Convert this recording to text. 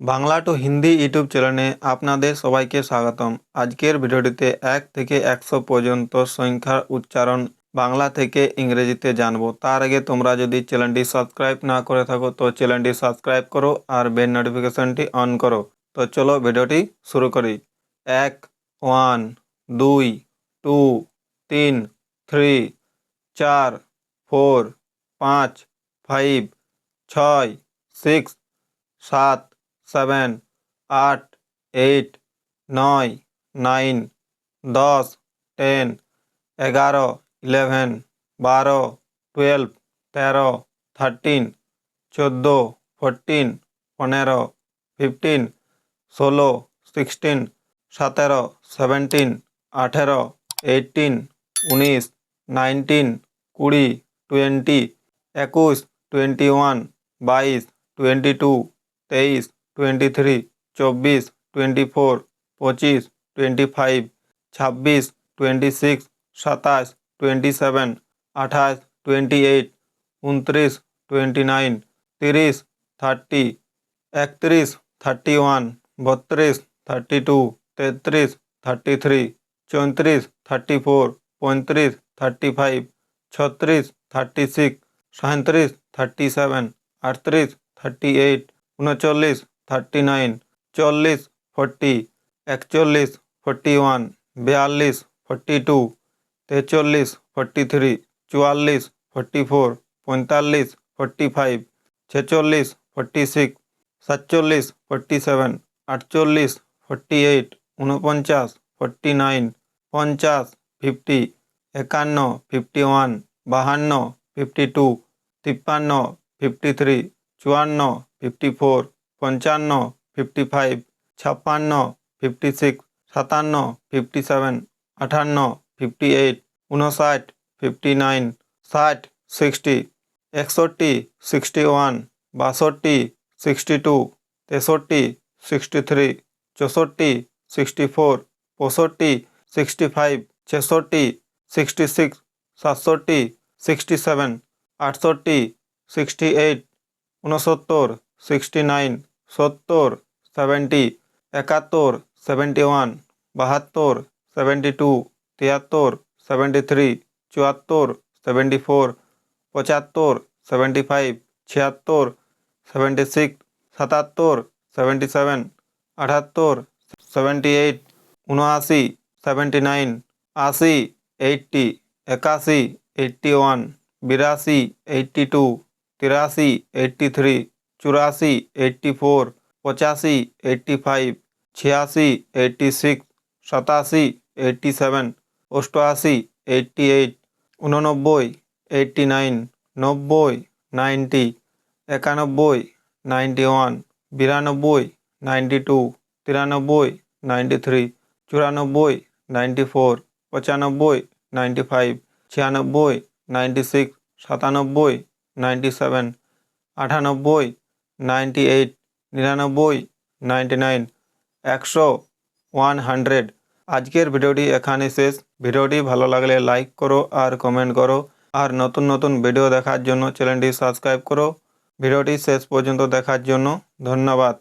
Bangla two Hindi YouTube চ্যানেলে আপনাদের সবাইকে স্বাগতম। আজকের ভিডিওটিতে এক থেকে একশো পর্যন্ত সংখ্যার উচ্চারণ বাংলা থেকে ইংরেজিতে জানব। তার আগে তোমরা যদি চ্যানেলটি সাবস্ক্রাইব না করে থাকো, তো চ্যানেলটি সাবস্ক্রাইব করো আর বেল নোটিফিকেশনটি অন করো। তো চলো ভিডিওটি শুরু করি। এক, ওয়ান, দুই, টু, তিন, থ্রি, চার, ফোর, পাঁচ, ফাইভ, ছয়, সিক্স, সাত সেভেন, আট, এইট, নয়, নাইন, দশ, টেন, এগারো, ইলেভেন, বারো, টুয়েলভ, তেরো, থার্টিন, চোদ্দ, ফোরটিন, পনেরো, ফিফটিন, ষোলো, সিক্সটিন, সতেরো, সেভেন্টিন, আঠেরো, এইটিন, উনিশ, নাইনটিন, কুড়ি, টোয়েন্টি, একুশ, টোয়েন্টি ওয়ান, বাইশ, টোয়েন্টি টু, তেইশ টোয়েন্টি থ্রি চব্বিশ টোয়েন্টি ফোর পঁচিশ টোয়েন্টি ফাইভ ছাব্বিশ টোয়েন্টি সিক্স সাতাশ টোয়েন্টি সেভেন আঠাশ টোয়েন্টি এইট উনত্রিশ টোয়েন্টি নাইন তিরিশ থার্টি একত্রিশ থার্টি ওয়ান বত্রিশ থার্টি টু তেত্রিশ থার্টি থ্রি চৌত্রিশ থার্টি ফোর পঁয়ত্রিশ থার্টি ফাইভ ছত্রিশ থার্টি সিক্স সাঁত্রিশ থার্টি সেভেন আটত্রিশ থার্টি এইট উনচল্লিশ থার্টি নাইন, চল্লিশ, ফোরটি, একচল্লিশ, ফোরটি ওয়ান, বিয়াল্লিশ, ফোরটি টু, তেচল্লিশ, ফোরটি থ্রি, চুয়াল্লিশ, ফোরটি ফোর, পঁয়তাল্লিশ, ফোরটি ফাইভ, ছেচল্লিশ, ফোরটি সিক্স, সাতচল্লিশ, ফোরটি সেভেন, আটচল্লিশ, ফোরটি এইট উনপঞ্চাশ ফোরটি নাইন, পঞ্চাশ, ফিফটি, একান্ন, ফিফটি ওয়ান, বাহান্ন, ফিফটি টু, তিপ্পান্ন, ফিফটি থ্রি, চুয়ান্ন, ফিফটি ফোর পঞ্চান্ন ফিফটি ফাইভ ছাপ্পান্ন ফিফটি সিক্স সাতান্ন ফিফটি সেভেন আটান্ন ফিফটি এইট উনষাট ফিফটি নাইন ষাট সিক্সটি একষট্টি সিক্সটি ওয়ান বাষট্টি সিক্সটি টু তেষট্টি সিক্সটি থ্রি চৌষট্টি সিক্সটি ফোর পঁয়ষট্টি সিক্সটি ফাইভ ছেষট্টি সিক্সটি সিক্স সাতষট্টি সিক্সটি সেভেন আটষট্টি সিক্সটি এইট উনসত্তর সিক্সটি নাইন সত্তর সেভেন্টি একাত্তর সেভেন্টি ওয়ান বাহাত্তর সেভেন্টি টু তিয়াত্তর সেভেন্টি থ্রি চুয়াত্তর সেভেন্টি ফোর পঁচাত্তর সেভেন্টি ফাইভ ছিয়াত্তর সেভেন্টি সিক্স সাতাত্তর সেভেন্টি সেভেন আটাত্তর সেভেন্টি এইট উনআশি সেভেন্টি নাইন আশি এইটটি একাশি এইটটি ওয়ান বিরাশি এইটটি টু তিরাশি এইটটি থ্রি চুরাশি এইটটি ফোর পঁচাশি এইটটি ফাইভ ছিয়াশি এইটটি সিক্স সাতাশি এইটটি সেভেন অষ্টআশি এইটটি এইট উননব্বই এইটটি নাইন নব্বই নাইনটি একানব্বই নাইনটি ওয়ান বিরানব্বই নাইনটি টু তিরানব্বই নাইনটি থ্রি চুরানব্বই নাইনটি ফোর পঁচানব্বই নাইনটি ফাইভ ছিয়ানব্বই নাইনটি সিক্স সাতানব্বই নাইনটি সেভেন আটানব্বই নাইনটি এইট, নিরানব্বই, নাইনটি নাইন, একশো, ওয়ান হান্ড্রেড। আজকের ভিডিওটি এখানে শেষ। ভিডিওটি ভালো লাগলে লাইক করো আর কমেন্ট করো। আর নতুন নতুন ভিডিও দেখার জন্য চ্যানেলটি সাবস্ক্রাইব করো। ভিডিওটি শেষ পর্যন্ত দেখার জন্য ধন্যবাদ।